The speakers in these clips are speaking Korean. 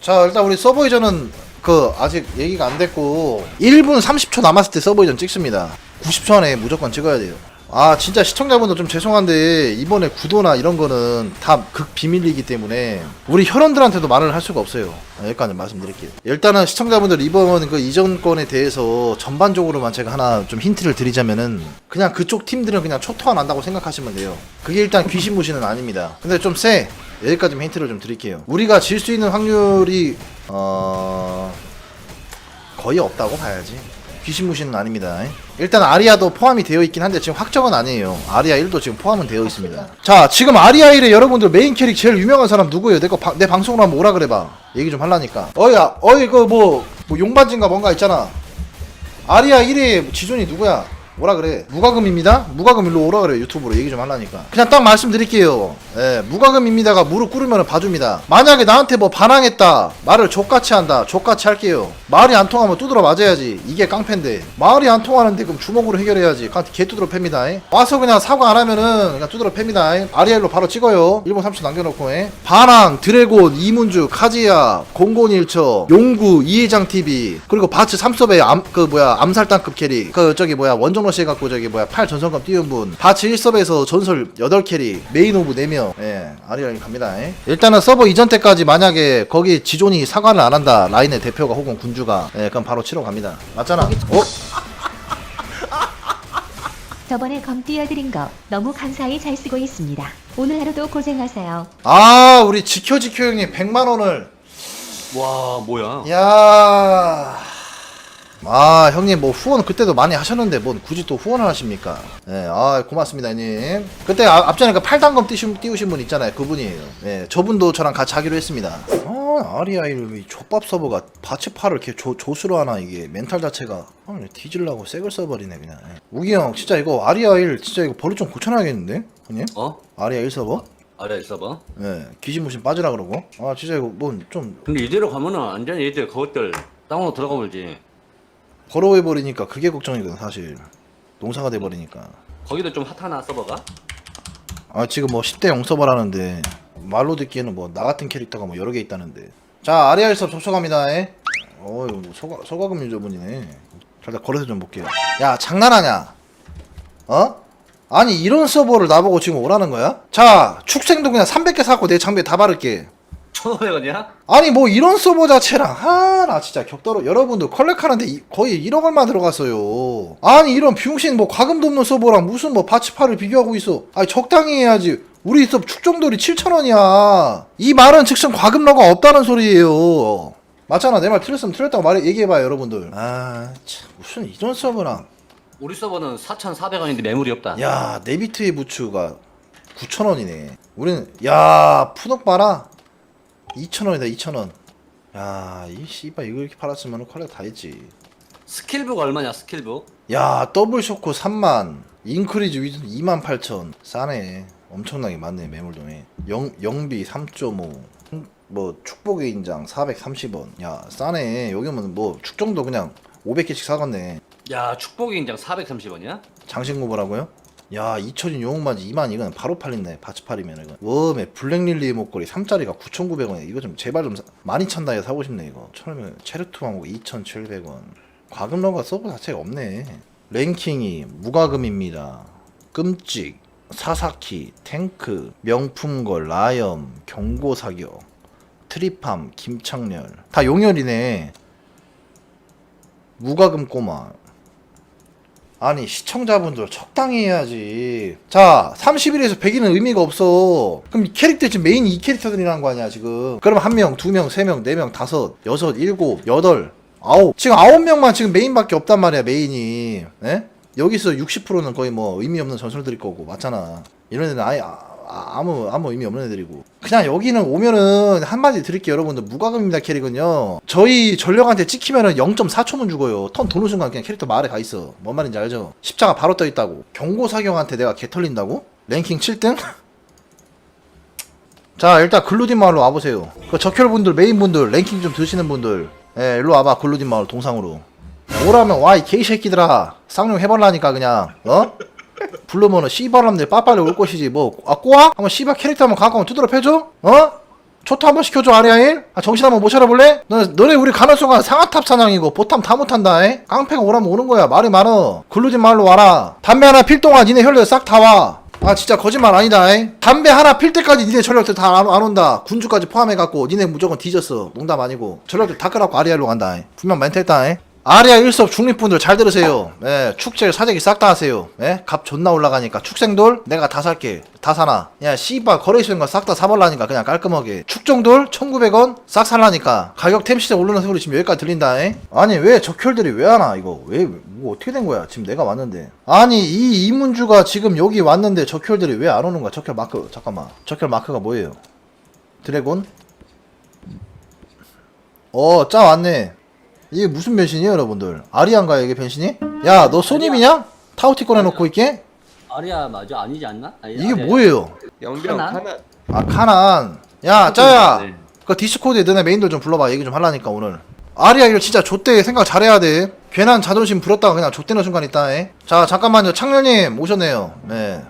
자 일단 우리 서버 이전은 그 아직 얘기가 안 됐고 1분 30초 남았을 때 서버 이전 찍습니다. 90초 안에 무조건 찍어야 돼요. 아 진짜 시청자분들 좀 죄송한데 이번에 구도나 이런 거는 다 극 비밀이기 때문에 우리 혈원들한테도 말을 할 수가 없어요. 아, 여기까지 말씀드릴게요. 일단은 시청자분들 이번 그 이전 건에 대해서 전반적으로만 제가 하나 좀 힌트를 드리자면은 그냥 그쪽 팀들은 그냥 초토화 난다고 생각하시면 돼요. 그게 일단 귀신무시는 아닙니다. 근데 좀세 여기까지만 힌트를 좀 드릴게요. 우리가 질 수 있는 확률이 어... 거의 없다고 봐야지. 귀신무시는 아닙니다. 일단 아리아도 포함이 되어 있긴 한데 지금 확정은 아니에요. 아리아 1도 지금 포함은 되어 있습니다. 자 지금 아리아 1에 여러분들 메인 캐릭 제일 유명한 사람 누구예요? 내거 내 방송으로 한번 오라 그래봐. 얘기 좀 하려니까. 어이야 어이 그 뭐 뭐 용반지인가 뭔가 있잖아. 아리아 1의 지존이 누구야? 뭐라 그래? 무과금입니다. 무과금 일로 오라 그래 유튜브로 얘기 좀 하려니까. 그냥 딱 말씀드릴게요. 예, 무과금입니다가 무릎 꿇으면 봐줍니다. 만약에 나한테 뭐 반항했다, 말을 족같이 한다, 족같이 할게요. 말이 안 통하면 두드러 맞아야지. 이게 깡패인데 말이 안 통하는데 그럼 주먹으로 해결해야지. 그냥 개 두드러 팹니다. 예. 와서 그냥 사과 안 하면은 그냥 두드러 팹니다. 예. 아리엘로 바로 찍어요. 1분 30초 남겨놓고 예. 반항, 드래곤, 이문주, 카지야, 공곤일처, 용구, 이회장 TV 그리고 바츠 삼섭의 암 그 뭐야 암살단급 캐릭 그 저기 뭐야 원정로 씨 갖고 저기 뭐야 팔 전성급 띄운 분 바츠 1섭에서 전설 8 캐릭 메인 오브 4명 예 아리엘 갑니다 예. 일단은 서버 이전 때까지 만약에 거기 지존이 사과를 안 한다 라인의 대표가 혹은 군주가 예 그럼 바로 치러 갑니다 맞잖아 어? 저번에 검 띄워드린 거 너무 감사히 잘 쓰고 있습니다. 오늘 하루도 고생하세요. 아 우리 지켜 지켜 형님 100만원을 와 뭐야? 야. 아 형님 뭐 후원 그때도 많이 하셨는데 뭐 굳이 또 후원을 하십니까? 예, 아 고맙습니다 형님. 그때 아, 앞전에 그 팔단검 띄우신, 띄우신 분 있잖아요, 그분이에요. 예, 저분도 저랑 같이 하기로 했습니다. 아 아리아 이름이 족밥 서버가 바치파를 이렇게 조, 조수로 하나 이게 멘탈 자체가 아, 뒤질라고 색을 써버리네 그냥. 예. 우기 형 진짜 이거 아리아 1 진짜 이거 버릇 좀 고쳐놔야겠는데, 형님? 어? 아리아 1 서버? 아래 있어봐. 예, 귀신무신 빠지라 그러고. 아 진짜 이거 뭐좀 근데 이대로 가면은 완전히 얘들 그것들 땅으로 들어가 버리지. 걸어해 버리니까 그게 걱정이거든 사실 농사가 돼 버리니까 거기도 좀 핫하나 서버가? 아 지금 뭐 10대 용서바라는데 말로 듣기에는 뭐 나 같은 캐릭터가 뭐 여러 개 있다는데 자 아리알 수업 접속합니다 에. 어이 뭐 소가, 소가금 유저분이네 자 일단 거래소 좀 볼게요 야 장난하냐 어? 아니 이런 서버를 나보고 지금 오라는 거야? 자 축생도 그냥 300개 사고 내 장비에 다 바를게 1,500원이야? 아니 뭐 이런 서버 자체랑 아나 진짜 격더러 여러분들 컬렉하는데 이- 거의 1억 얼마 들어갔어요. 아니 이런 병신 뭐 과금도 없는 서버랑 무슨 뭐 바치파를 비교하고 있어. 아니 적당히 해야지. 우리 섭 축정돌이 7천원이야. 이 말은 즉슨 과금러가 없다는 소리예요. 맞잖아. 내 말 틀렸으면 틀렸다고 말해 얘기해봐요 여러분들. 아 참 무슨 이런 서버랑. 우리 서버는 4,400원인데 매물이 없다. 야 네비트의 부츠가 9천원이네. 우리는 야 푸덕 봐라 2천원이다 2천원. 야이 씨발 이거 이렇게 팔았으면 퀄렉 다 했지. 스킬북 얼마냐 스킬북? 야 더블 쇼크 3만. 인크리즈 위드 2만 8천. 싸네. 엄청나게 많네 매물동에. 영, 영비 3.5 뭐 축복의 인장 430원. 야 싸네. 여기면 뭐 축정도 그냥 500개씩 사갔네. 야 축복의 인장 430원이야? 장신구 보라고요? 야 2천인 용흑맞이 2만 이거는 바로 팔린네 바치팔이면 이거. 웜에 블랙릴리의 목걸이 3짜리가 9,900원에 이거 좀 제발 좀 사, 12,000다이에 사고 싶네 이거. 처음에 체르투 왕국 2,700원. 과금러가 서버 자체가 없네. 랭킹이 무과금입니다. 끔찍 사사키 탱크 명품걸 라염 경고사격 트리팜 김창렬. 다 용혈이네. 무과금 꼬마 아니 시청자분들 적당히 해야지. 자 30일에서 100일은 의미가 없어. 그럼 이 캐릭터 지금 메인 이 캐릭터들이라는 거 아니야 지금? 그럼 한 명, 두 명, 세 명, 네 명, 다섯, 여섯, 일곱, 여덟, 아홉. 지금 아홉 명만 지금 메인밖에 없단 말이야 메인이. 예? 여기서 60%는 거의 뭐 의미 없는 전설들일 거고 맞잖아. 이런 애들은 아예 아, 아, 아무 아무 의미 없는 애들이고. 그냥 여기는 오면은 한마디 드릴게요 여러분들. 무과금입니다 캐릭은요. 저희 전력한테 찍히면은 0.4초면 죽어요. 턴 도는 순간 그냥 캐릭터 마을에 가 있어. 뭔 말인지 알죠? 십자가 바로 떠 있다고. 경고 사경한테 내가 개 털린다고? 랭킹 7등? 자 일단 글루딘 마을로 와보세요. 그 적혈분들 메인분들 랭킹 좀 드시는 분들. 예 일로 와봐 글루딘 마을 동상으로. 오라면 와 이 개새끼들아. 쌍용 해발라니까 그냥. 어? 부르면은 씨발람들 빠빨리 올 것이지 뭐 아 꼬아? 한번 씨발 캐릭터 한번 한번 두드러 패줘? 어? 초토 한번 시켜줘 아리아일 아 정신 한번 못 차려볼래? 너, 너네 우리 가는 순간 상하탑 사냥이고 보탐 다 못한다 에? 깡패가 오라면 오는 거야 말이 많어 굴르진 말로 와라 담배 하나 필 동안 니네 혈력 싹 다 와 아 진짜 거짓말 아니다 에? 담배 하나 필 때까지 니네 전력들 다 안 온다 군주까지 포함해갖고 니네 무조건 뒤졌어 농담 아니고 전력들 다 끌어갖고 아리아일로 간다 에? 분명 멘트 했다 에? 아리아 일섭 중립분들 잘 들으세요. 예, 축제 사재기 싹 다 하세요. 예, 값 존나 올라가니까 축생돌 내가 다 살게. 다 사나. 야, 씨발 거래 있는 거싹 다 사버라니까 그냥 깔끔하게. 축정돌 1,900원 싹 살라니까. 가격 템시장 오르는 소리 지금 여기까지 들린다. 에? 아니 왜 적혈들이 왜 하나 이거? 왜 뭐 어떻게 된 거야? 지금 내가 왔는데. 아니 이 이문주가 지금 여기 왔는데 적혈들이 왜 안 오는 거야? 적혈 마크 잠깐만. 적혈 마크가 뭐예요? 드래곤? 어, 짜 왔네. 이게 무슨 변신이에요, 여러분들? 아리안가요, 이게 변신이? 야, 너 손님이냐? 타우티 꺼내놓고 있게? 아리아 맞아 아니지 않나? 아니, 이게 아리아. 뭐예요? 영병? 하나 아, 카난. 야, 짜야! 네. 그 디스코드에 너네 메인들 좀 불러봐. 얘기 좀 하려니까, 오늘. 아리아 이거 진짜 좆대 생각 잘해야 돼. 괜한 자존심 부렸다가 그냥 좆대는 순간 있다, 에? 자, 잠깐만요. 창렬님, 오셨네요. 네.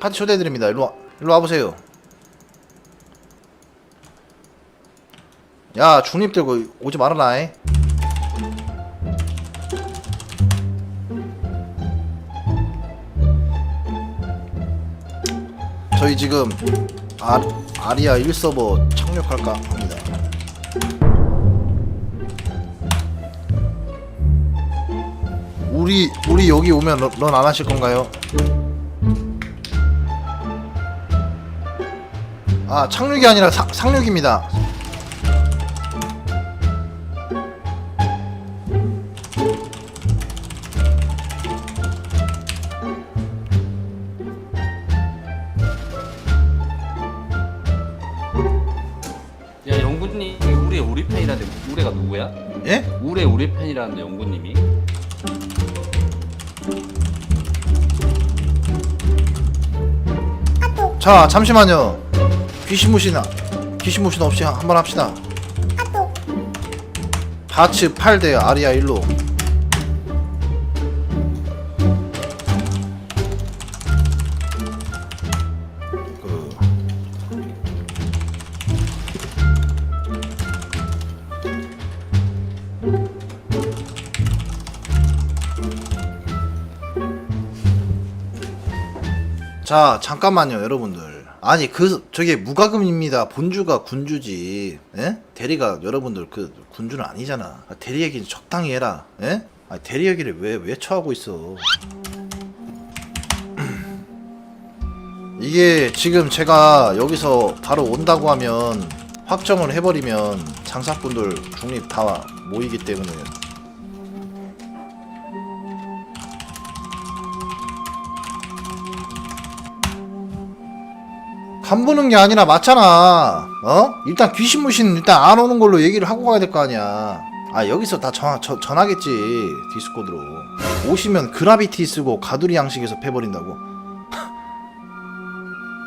파티 초대해드립니다. 일로 와, 일로 와보세요. 야, 중립 들고 오지 말아라, 에? 저희 지금 아, 아리아 1서버 착륙할까 합니다. 우리 우리 여기 오면 런 안 하실 건가요? 아 착륙이 아니라 사, 상륙입니다. 팬이라는데 우리가 누구야? 예? 우리 우리 팬이라는데 영구님이 자 잠시만요. 귀신무신 귀신무신 없이 한- 한번 합시다. 바츠 8대 아리아 1로. 자 잠깐만요 여러분들. 아니 그 저게 무과금입니다. 본주가 군주지. 예? 대리가 여러분들 그 군주는 아니잖아. 아, 대리 얘기는 적당히 해라. 예? 아 대리 얘기를 왜 왜 처하고 있어? 이게 지금 제가 여기서 바로 온다고 하면 확정을 해버리면 장사꾼들 중립 다 모이기 때문에 간 보는 게 아니라 맞잖아. 어? 일단 귀신 무신 일단 안 오는 걸로 얘기를 하고 가야 될 거 아니야. 아 여기서 다 전, 전, 전하겠지 디스코드로. 오시면 그라비티 쓰고 가두리 양식에서 패버린다고.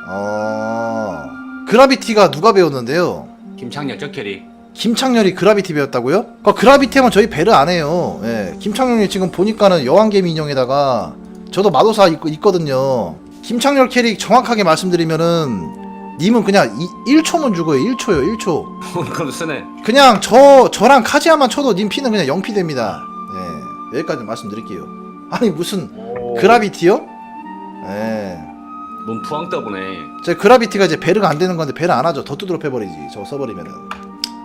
어 그라비티가 누가 배웠는데요? 김창렬 적혈이 김창렬이 그라비티 배웠다고요? 그 그라비티면 저희 배를 안 해요. 예. 김창렬이 지금 보니까는 여왕개미 인형에다가 저도 마도사 있, 있거든요. 김창렬 캐릭 정확하게 말씀드리면은 님은 그냥 이, 1초면 죽어요. 1초요. 1초. 그럼 쓰네 그냥 저 저랑 카지아만 쳐도 님 피는 그냥 0피 됩니다. 예. 여기까지 말씀드릴게요. 아니 무슨 그라비티요? 예. 넌 부항 떠보네 제 그라비티가 이제 배르가 안 되는 건데 배를 안 하죠. 더 두드러 패버리지. 저거 써버리면은.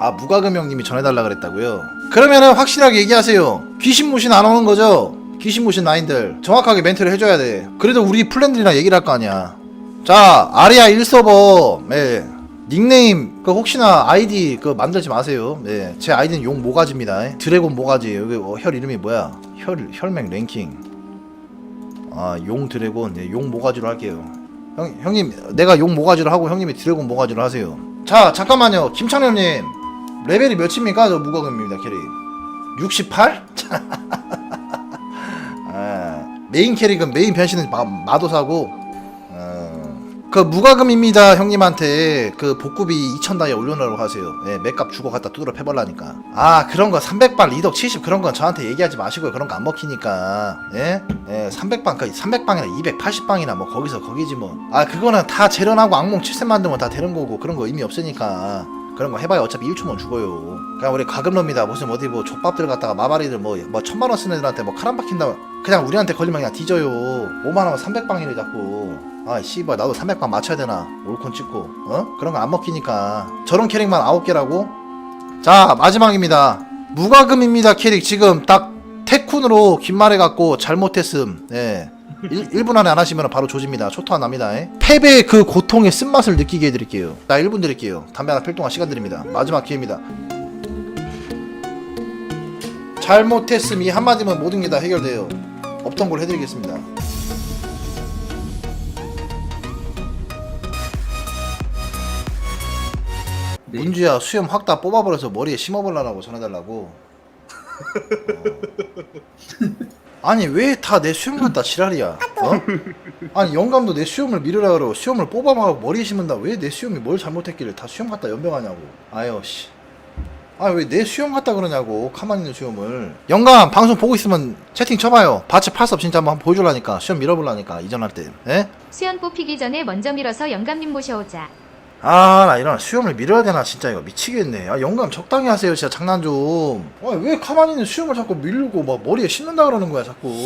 아 무과금 형님이 전해달라 그랬다고요? 그러면은 확실하게 얘기하세요. 귀신 무신 안 오는 거죠? 귀신 무신 라인들 정확하게 멘트를 해줘야 돼. 그래도 우리 플랜들이랑 얘기를 할 거 아니야. 자 아리아 1서버 예. 닉네임 그 혹시나 아이디 그 만들지 마세요. 예. 제 아이디는 용 모가지입니다. 예. 드래곤 모가지 여기 어, 혈 이름이 뭐야? 혈 혈맹 랭킹. 아용 드래곤 예, 용 모가지로 할게요. 형, 형님 내가 용 모가지로 하고 형님이 드래곤 모가지로 하세요 자 잠깐만요 김창렬님 레벨이 몇입니까 저 무과금입니다 캐릭 68? 아, 메인 캐릭은 메인 변신은 마, 마도사고 어, 그 무과금입니다 형님한테. 그 복구비 2,000다이아 올려놓으라고 하세요. 예 맥값 주고 갖다 두드려 패버라니까. 아 그런 거 300발 리덕 70 그런 건 저한테 얘기하지 마시고요. 그런 거 안 먹히니까. 예? 예 300방 그 300방이나 280방이나 뭐 거기서 거기지 뭐 아 그거는 다 재련하고 악몽 7세 만들면 다 되는 거고 그런 거 의미 없으니까 그런 거 해봐야 어차피 1초면 죽어요. 그냥 우리 가금럽니다. 무슨 어디 뭐 족밥들 갖다가 마바리들 뭐, 뭐 천만 원 쓰는 애들한테 뭐 카람 박힌다 그냥 우리한테 걸리면 그냥 뒤져요. 5만 원 300방이래 자꾸. 아 씨발 나도 300방 맞춰야 되나? 올콘 찍고 어? 그런 거 안 먹히니까. 저런 캐릭만 9개라고? 자 마지막입니다. 무과금입니다 캐릭. 지금 딱 테쿤으로 긴말 해 갖고 잘못했음. 예 1, 분 안에 안 하시면 바로 조집니다. 초토화 납니다. 예? 패배의 그 고통의 쓴맛을 느끼게 해드릴게요. 나 1분 드릴게요. 담배 하나 필 동안 시간 드립니다. 마지막 기회입니다. 잘못했음. 이 한마디면 모든 게 다 해결돼요. 없던 걸 해드리겠습니다. 문주야 수염 확 다 뽑아버려서 머리에 심어볼라고 전해달라고. 어. 아니 왜 다 내 수염 갖다 지랄이야? 어? 아니 영감도 내 수염을 밀으라 그러고 수염을 뽑아먹고 머리에 심은다. 왜 내 수염이 뭘 잘못했길래 다 수염 갖다 연병하냐고. 아유 씨. 아니 왜내 수염 갖다 그러냐고 가만히 있는 수염을. 영감 방송 보고 있으면 채팅 쳐봐요. 바치 팔섭 진짜 한번 보여줄라니까 수염 밀어볼라니까 이전할 때. 에? 수연 뽑히기 전에 먼저 밀어서 영감님 모셔오자. 아, 나 이런 수염을 밀어야 되나 진짜 이거 미치겠네. 아, 영감 적당히 하세요. 진짜 장난 좀. 아, 왜 가만히 있는 수염을 자꾸 밀고 막 머리에 심는다 그러는 거야, 자꾸.